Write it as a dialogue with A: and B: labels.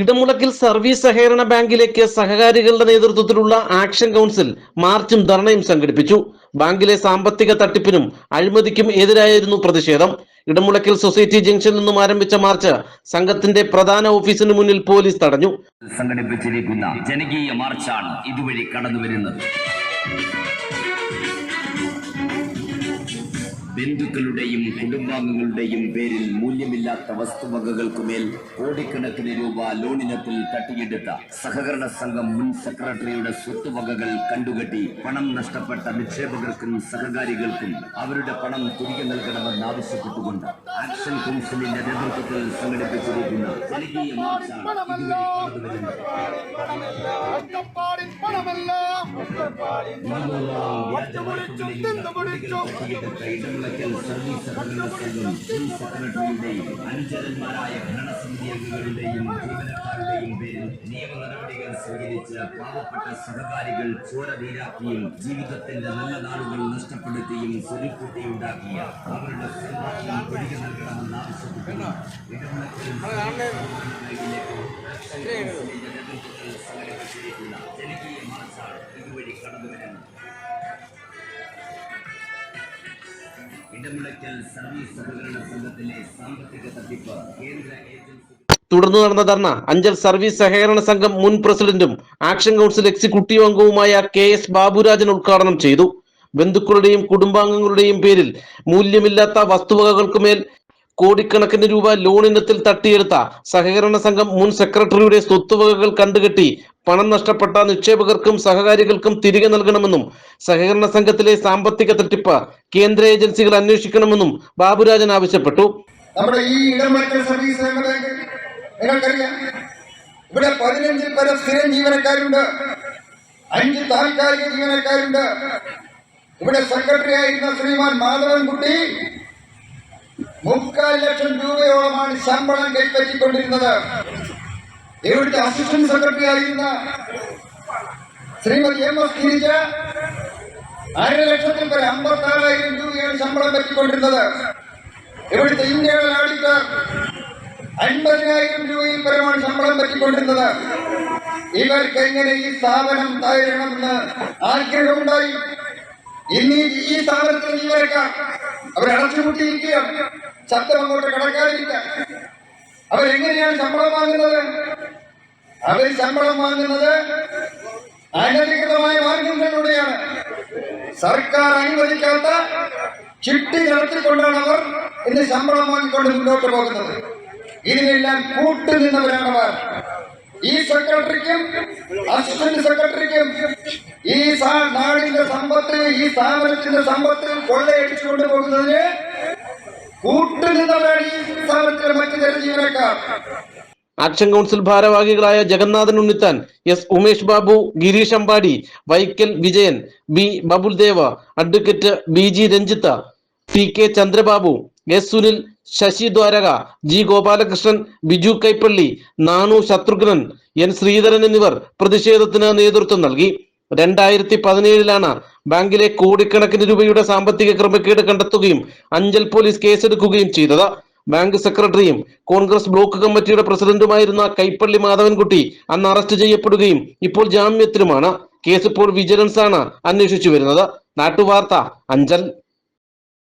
A: ഇടമുളക്കിൽ service സഹകരണ ബാങ്കിലേക്ക് സഹകാരികളുടെ നേതൃത്വത്തിലുള്ള ആക്ഷൻ കൗൺസിൽ മാർച്ചും ധർണയും സംഘടിപ്പിച്ചു. ബാങ്കിലെ സാമ്പത്തിക തട്ടിപ്പിനും അഴിമതിക്കും എതിരായിരുന്നു പ്രതിഷേധം. ഇടമുളക്കിൽ സൊസൈറ്റി ജംഗ്ഷനിൽ നിന്നും ആരംഭിച്ച മാർച്ച് സംഘത്തിന്റെ പ്രധാന ഓഫീസിന് മുന്നിൽ പോലീസ് തടഞ്ഞു.
B: സംഘടിപ്പിച്ചിരിക്കുന്ന ജനകീയ മാർച്ചാണ് ഇതുവഴി കടന്നു വരുന്നത് ബന്ധുക്കളുടെയും കുടുംബാംഗങ്ങളുടെയും പേരിൽ മൂല്യമില്ലാത്ത വസ്തുവകകൾക്കുമേൽ കോടിക്കണക്കിന് രൂപ ലോണിനത്തിൽ തട്ടിയെടുത്ത സഹകരണ സംഘം മുൻ സെക്രട്ടറിയുടെ സ്വത്തുവകകൾ കണ്ടുകെട്ടി പണം നഷ്ടപ്പെട്ട നിക്ഷേപകർക്കും സഹകാരികൾക്കും അവരുടെ പണം തിരികെ നൽകണമെന്ന് ആവശ്യപ്പെട്ടുകൊണ്ട് ആക്ഷൻ കൗൺസിലിന്റെ നേതൃത്വത്തിൽ സംഘടിപ്പിച്ചിരിക്കുന്ന ജനകീയ മാർച്ചാണ് ഇതുവരെ കടന്നു ജീവിതത്തിന്റെ നല്ല നാളുകൾ നഷ്ടപ്പെടുത്തിയും സ്വരുക്കൂട്ടിയുണ്ടാക്കിയ അവരുടെ നേതൃത്വത്തിൽ സർവീസ് സഹകരണ കേന്ദ്ര ഏജൻസി
A: തുടർന്ന് നടന്ന ധർണ അഞ്ചൽ സർവീസ് സഹകരണ സംഘം മുൻ പ്രസിഡന്റും ആക്ഷൻ കൗൺസിൽ എക്സിക്യൂട്ടീവ് അംഗവുമായ കെ എസ് ബാബുരാജൻ ഉദ്ഘാടനം ചെയ്തു. ബന്ധുക്കളുടെയും കുടുംബാംഗങ്ങളുടെയും പേരിൽ മൂല്യമില്ലാത്ത വസ്തുവകകൾക്കുമേൽ കോടിക്കണക്കിന് രൂപ ലോൺ ലോണിനത്തിൽ തട്ടിയെടുത്ത സഹകരണ സംഘം മുൻ സെക്രട്ടറിയുടെ സ്വത്തുവകകൾ കണ്ടുകെട്ടി പണം നഷ്ടപ്പെട്ട നിക്ഷേപകർക്കും സഹകാരികൾക്കും തിരികെ നൽകണമെന്നും സഹകരണ സംഘത്തിലെ സാമ്പത്തിക തട്ടിപ്പ് കേന്ദ്ര ഏജൻസികൾ അന്വേഷിക്കണമെന്നും ബാബുരാജൻ ആവശ്യപ്പെട്ടു.
C: നമ്മുടെ ഈ സർവീസ് ഇവിടെ പതിനഞ്ചിൽ പരം സ്ഥിരം ജീവനക്കാരുണ്ട്. അഞ്ച് താൽക്കാലിക ജീവനക്കാരുണ്ട്. ഇവിടെ സെക്രട്ടറി ആയിരുന്ന ശ്രീമാൻ മാധവൻകുട്ടി മുക്കാൽ ലക്ഷം രൂപയോളമാണ് ശമ്പളം കൈപ്പറ്റിക്കൊണ്ടിരുന്നത്. ഇവിടുത്തെ അസിസ്റ്റന്റ് സെക്രട്ടറി ആയിരുന്ന ശ്രീമതി എം എസ് ഗിരിജ അര ലക്ഷത്തിൽ പേര് അമ്പത്തി ആറായിരം രൂപയാണ് ശമ്പളം പറ്റിക്കൊണ്ടിരുന്നത്. ഇവിടുത്തെ ഇന്ത്യയുടെ ആഡിറ്റർ അൻപതിനായിരം രൂപയിൽ പരമാണ് ശമ്പളം പറ്റിക്കൊണ്ടിരുന്നത്. ഇവർക്ക് എങ്ങനെ ഈ സ്ഥാപനം തകരണമെന്ന് ആഗ്രഹമുണ്ടായി. ഇനി ഈ- സ്ഥാപനത്തിൽ ജീവനക്കാർ അവരെ അടച്ചുപൂട്ടിയിരിക്കുകയാണ് ശബ്ദം അങ്ങോട്ട് കടക്കാതിരിക്കാം. അവരെങ്ങനെയാണ് ശമ്പളം വാങ്ങുന്നത്? അവർ ശമ്പളം വാങ്ങുന്നത് അനധികൃതമായ മാർഗങ്ങളിലൂടെയാണ്. സർക്കാർ അനുവദിക്കാത്ത ചിട്ടി നടത്തിക്കൊണ്ടാണ് അവർ ഇന്ന് ശമ്പളം വാങ്ങിക്കൊണ്ട് മുന്നോട്ട് പോകുന്നത്. ഇതിനെല്ലാം കൂട്ടുനിന്നവരാണ് അവർ. ഈ സെക്രട്ടറിക്കും അസിസ്റ്റന്റ് സെക്രട്ടറിക്കും ഈ നാടിന്റെ സമ്പത്ത് ഈ സ്ഥാപനത്തിന്റെ സമ്പത്ത് കൊള്ളയടിച്ചു കൊണ്ടുപോകുന്നതിന്
A: ആക്ഷൻ കൗൺസിൽ ഭാരവാഹികളായ Jagannathan Unnithan S Umesh Babu Girish Ambadi Vaikkal Vijayan B Babuldeva advocate B G Ranjitha T K Chandrababu S Sunil Sasi Dwaraka G Gopalakrishnan Biju Kaipally Nanu Shatrughnan N Sreedharan എന്നിവർ പ്രതിഷേധത്തിന് നേതൃത്വം നൽകി. രണ്ടായിരത്തി പതിനേഴിലാണ് ബാങ്കിലെ കോടിക്കണക്കിന് രൂപയുടെ സാമ്പത്തിക ക്രമക്കേട് കണ്ടെത്തുകയും അഞ്ചൽ പോലീസ് കേസെടുക്കുകയും ചെയ്തത്. ബാങ്ക് സെക്രട്ടറിയും കോൺഗ്രസ് ബ്ലോക്ക് കമ്മിറ്റിയുടെ പ്രസിഡന്റുമായിരുന്ന കൈപ്പള്ളി മാധവൻകുട്ടി അന്ന് അറസ്റ്റ് ചെയ്യപ്പെടുകയും ഇപ്പോൾ ജാമ്യത്തിലുമാണ്. കേസ് ഇപ്പോൾ വിജിലൻസ് ആണ് അന്വേഷിച്ചു വരുന്നത്. നാട്ടുവാർത്ത അഞ്ചൽ.